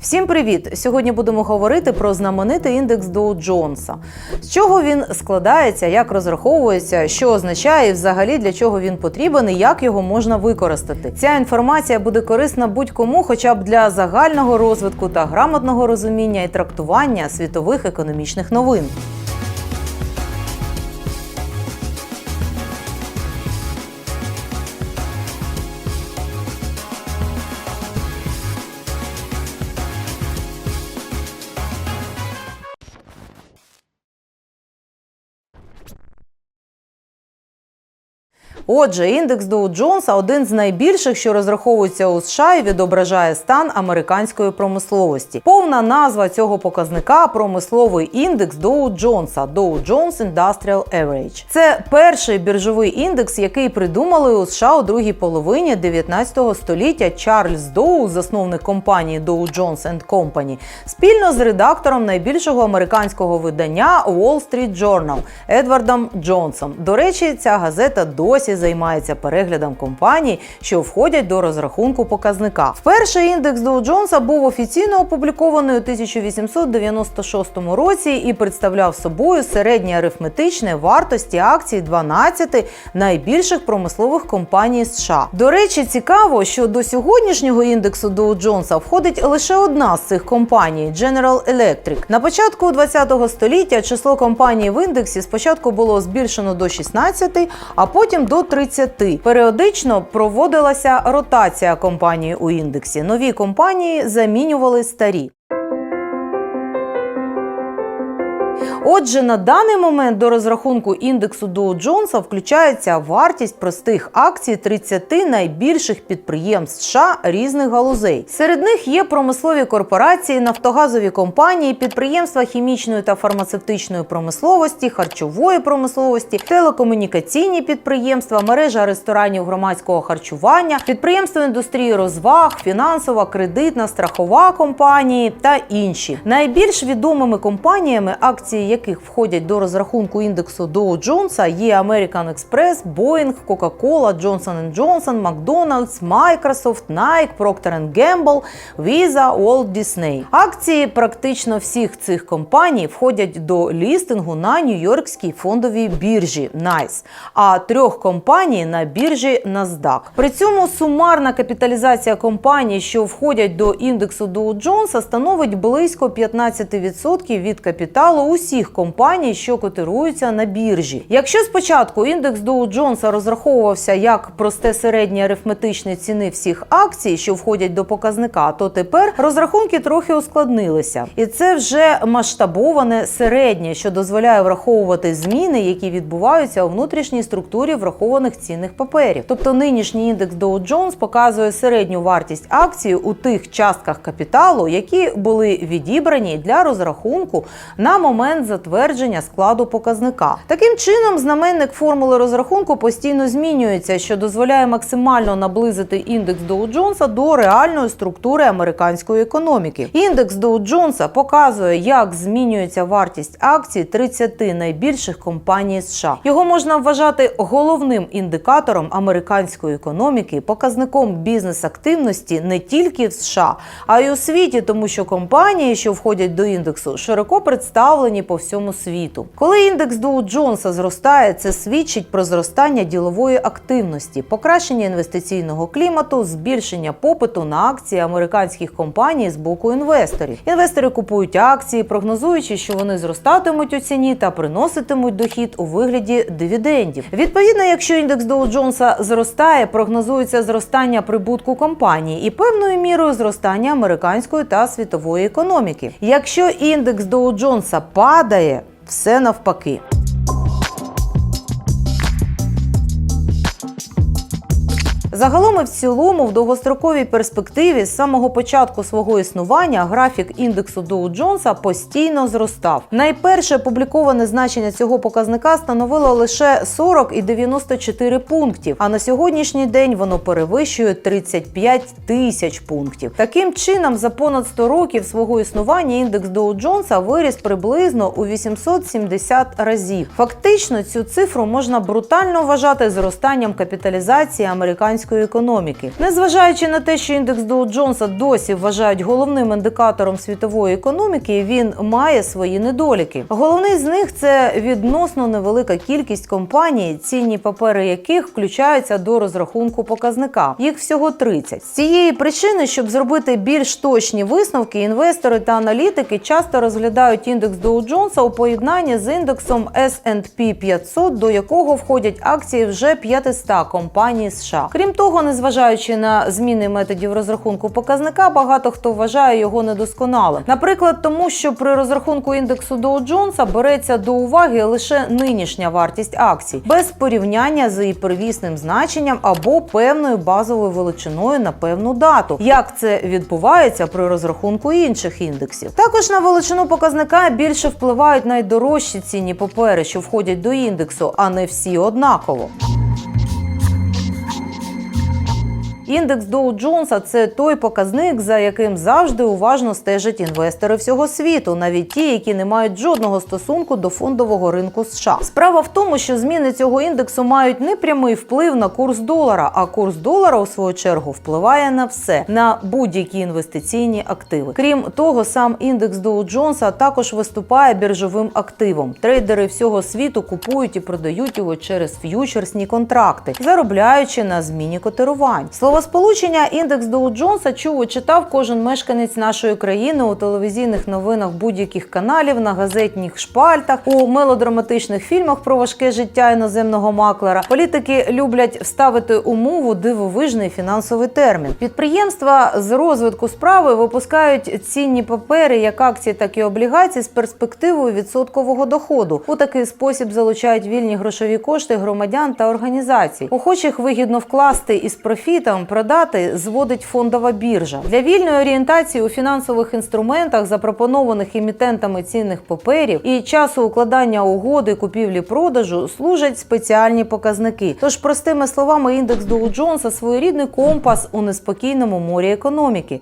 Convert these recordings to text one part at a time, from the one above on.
Всім привіт! Сьогодні будемо говорити про знаменитий індекс Доу Джонса. З чого він складається, як розраховується, що означає і взагалі для чого він потрібен і як його можна використати. Ця інформація буде корисна будь-кому, хоча б для загального розвитку та грамотного розуміння і трактування світових економічних новин. Отже, індекс Доу Джонса один з найбільших, що розраховується у США і відображає стан американської промисловості. Повна назва цього показника промисловий індекс Доу Джонса Dow Jones Industrial Average. Це перший біржовий індекс, який придумали у США у другій половині 19 століття Чарльз Доу, засновник компанії Dow Jones Company, спільно з редактором найбільшого американського видання Wall Street Journal Едвардом Джонсом. До речі, ця газета досі займається переглядом компаній, що входять до розрахунку показника. Вперше індекс Доу Джонса був офіційно опублікований у 1896 році і представляв собою середні арифметичні вартості акцій 12 найбільших промислових компаній США. До речі, цікаво, що до сьогоднішнього індексу Доу Джонса входить лише одна з цих компаній General Electric. На початку 20 століття число компаній в індексі спочатку було збільшено до 16, а потім до 30. Періодично проводилася ротація компаній у індексі. Нові компанії замінювали старі. Отже, на даний момент до розрахунку індексу Доу Джонса включається вартість простих акцій 30 найбільших підприємств США різних галузей. Серед них є промислові корпорації, нафтогазові компанії, підприємства хімічної та фармацевтичної промисловості, харчової промисловості, телекомунікаційні підприємства, мережа ресторанів громадського харчування, підприємства індустрії розваг, фінансова, кредитна, страхова компанії та інші. Найбільш відомими компаніями акції яких входять до розрахунку індексу Dow Джонса, є American Express, Boeing, Coca-Cola, Johnson Johnson, McDonald's, Microsoft, Nike, Procter Gamble, Visa, Walt Disney. Акції практично всіх цих компаній входять до лістингу на Нью-Йоркській фондовій біржі NICE, а трьох компаній на біржі NASDAQ. При цьому сумарна капіталізація компаній, що входять до індексу Dow Джонса, становить близько 15% від капіталу усіх компаній, що котируються на біржі. Якщо спочатку індекс Доу Джонса розраховувався як просте середнє арифметичне ціни всіх акцій, що входять до показника, то тепер розрахунки трохи ускладнилися, і це вже масштабоване середнє, що дозволяє враховувати зміни, які відбуваються у внутрішній структурі врахованих цінних паперів. Тобто нинішній індекс Dow Jones показує середню вартість акції у тих частках капіталу, які були відібрані для розрахунку на момент затвердження складу показника. Таким чином, знаменник формули розрахунку постійно змінюється, що дозволяє максимально наблизити індекс Доу Джонса до реальної структури американської економіки. Індекс Доу Джонса показує, як змінюється вартість акцій 30 найбільших компаній США. Його можна вважати головним індикатором американської економіки, показником бізнес-активності не тільки в США, а й у світі, тому що компанії, що входять до індексу, широко представлені по всьому світу. Коли індекс Доу Джонса зростає, це свідчить про зростання ділової активності, покращення інвестиційного клімату, збільшення попиту на акції американських компаній з боку інвесторів. Інвестори купують акції, прогнозуючи, що вони зростатимуть у ціні та приноситимуть дохід у вигляді дивідендів. Відповідно, якщо індекс Доу Джонса зростає, прогнозується зростання прибутку компанії і певною мірою зростання американської та світової економіки. Якщо індекс Доу Джонса падає, все навпаки. Загалом і в цілому в довгостроковій перспективі з самого початку свого існування графік індексу Доу Джонса постійно зростав. Найперше опубліковане значення цього показника становило лише 40 і 94 пунктів, а на сьогоднішній день воно перевищує 35 тисяч пунктів. Таким чином, за понад 100 років свого існування індекс Доу Джонса виріс приблизно у 870 разів. Фактично, цю цифру можна брутально вважати зростанням капіталізації американської американської економіки. Незважаючи на те, що індекс Доу Джонса досі вважають головним індикатором світової економіки, він має свої недоліки. Головний з них це відносно невелика кількість компаній, цінні папери яких включаються до розрахунку показника. Їх всього 30. З цієї причини, щоб зробити більш точні висновки, інвестори та аналітики часто розглядають індекс Доу Джонса у поєднанні з індексом S&P 500, до якого входять акції вже 500 компаній США. Крім того, незважаючи на зміни методів розрахунку показника, багато хто вважає його недосконалим. Наприклад, тому що при розрахунку індексу Доу Джонса береться до уваги лише нинішня вартість акцій, без порівняння з її первісним значенням або певною базовою величиною на певну дату, як це відбувається при розрахунку інших індексів. Також на величину показника більше впливають найдорожчі цінні папери, що входять до індексу, а не всі однаково. Індекс Доу Джонса це той показник, за яким завжди уважно стежать інвестори всього світу, навіть ті, які не мають жодного стосунку до фондового ринку США. Справа в тому, що зміни цього індексу мають непрямий вплив на курс долара, а курс долара, у свою чергу, впливає на все на будь-які інвестиційні активи. Крім того, сам індекс Доу Джонса також виступає біржовим активом. Трейдери всього світу купують і продають його через ф'ючерсні контракти, заробляючи на зміні котирувань. Словосполучення індекс Доу Джонса чув і читав кожен мешканець нашої країни у телевізійних новинах будь-яких каналів, на газетних шпальтах, у мелодраматичних фільмах про важке життя іноземного маклера. Політики люблять вставити у мову дивовижний фінансовий термін. Підприємства з розвитку справи випускають цінні папери, як акції, так і облігації з перспективою відсоткового доходу. У такий спосіб залучають вільні грошові кошти громадян та організацій. Охочих вигідно вкласти із профітом продати зводить фондова біржа для вільної орієнтації у фінансових інструментах, запропонованих емітентами цінних паперів і часу укладання угоди купівлі-продажу служать спеціальні показники. Тож, простими словами, індекс Доу Джонса своєрідний компас у неспокійному морі економіки.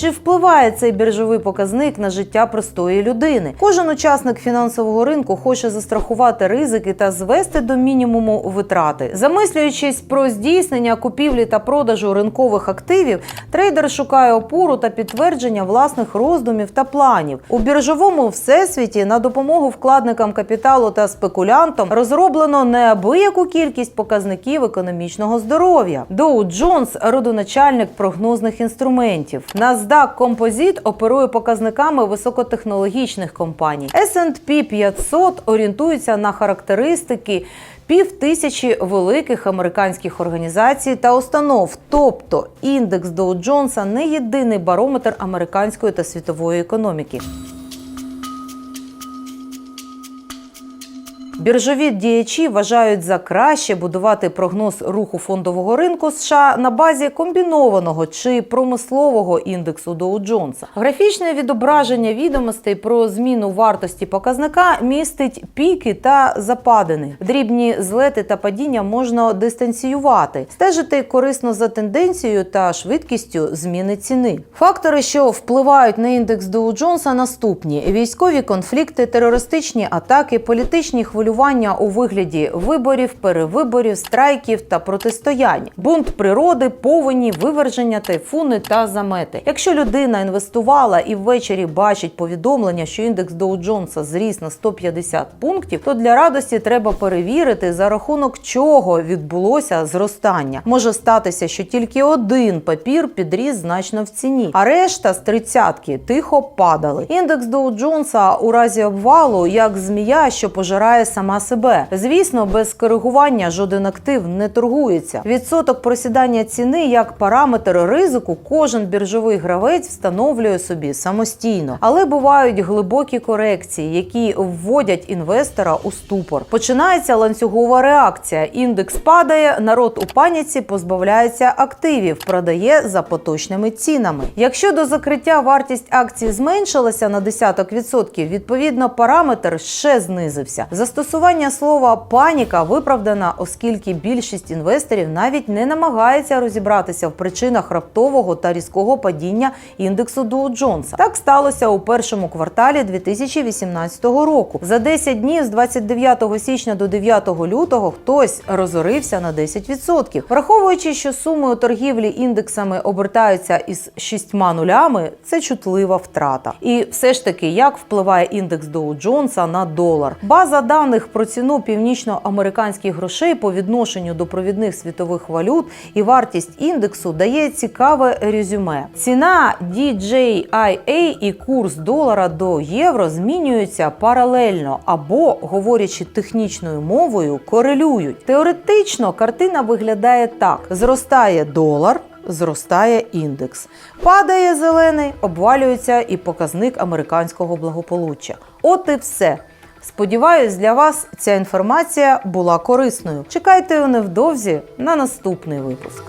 Чи впливає цей біржовий показник на життя простої людини? Кожен учасник фінансового ринку хоче застрахувати ризики та звести до мінімуму витрати. Замислюючись про здійснення купівлі та продажу ринкових активів, трейдер шукає опору та підтвердження власних роздумів та планів. У біржовому всесвіті на допомогу вкладникам капіталу та спекулянтам розроблено неабияку кількість показників економічного здоров'я. Доу Джонс родоначальник прогнозних інструментів. NASDAQ Composite оперує показниками високотехнологічних компаній. S&P 500 орієнтується на характеристики півтисячі великих американських організацій та установ. Тобто індекс Доу Джонса не єдиний барометр американської та світової економіки. Біржові діячі вважають за краще будувати прогноз руху фондового ринку США на базі комбінованого чи промислового індексу Доу Джонса. Графічне відображення відомостей про зміну вартості показника містить піки та западини. Дрібні злети та падіння можна дистанціювати, стежити корисно за тенденцією та швидкістю зміни ціни. Фактори, що впливають на індекс Доу Джонса, наступні: військові конфлікти, терористичні атаки, політичні хвилювання у вигляді виборів, перевиборів, страйків та протистоянь, бунт природи, повені, виверження, тайфуни та замети. Якщо людина інвестувала і ввечері бачить повідомлення, що індекс Доу Джонса зріс на 150 пунктів, то для радості треба перевірити, за рахунок чого відбулося зростання. Може статися, що тільки один папір підріс значно в ціні, а решта з тридцятки тихо падали. Індекс Доу Джонса у разі обвалу як змія, що пожирає сама себе. Звісно, без коригування жоден актив не торгується. Відсоток просідання ціни як параметр ризику кожен біржовий гравець встановлює собі самостійно, але бувають глибокі корекції, які вводять інвестора у ступор. Починається ланцюгова реакція. Індекс падає, народ у паніці позбавляється активів, продає за поточними цінами. Якщо до закриття вартість акції зменшилася на десяток відсотків, відповідно параметр ще знизився. Застосовується Застосування слова паніка виправдана, оскільки більшість інвесторів навіть не намагається розібратися в причинах раптового та різкого падіння індексу Dow Jones. Так сталося у першому кварталі 2018 року. За 10 днів з 29 січня до 9 лютого хтось розорився на 10%. Враховуючи, що суми у торгівлі індексами обертаються із шістьма нулями, це чутлива втрата. І все ж таки, як впливає індекс Доу Джонса на долар? База даних про ціну північноамериканських грошей по відношенню до провідних світових валют і вартість індексу дає цікаве резюме. Ціна DJIA і курс долара до євро змінюються паралельно або, говорячи технічною мовою, корелюють. Теоретично картина виглядає так: зростає долар. Зростає індекс, падає зелений, обвалюється і показник американського благополуччя. От і все. Сподіваюсь, для вас ця інформація була корисною. Чекайте невдовзі на наступний випуск.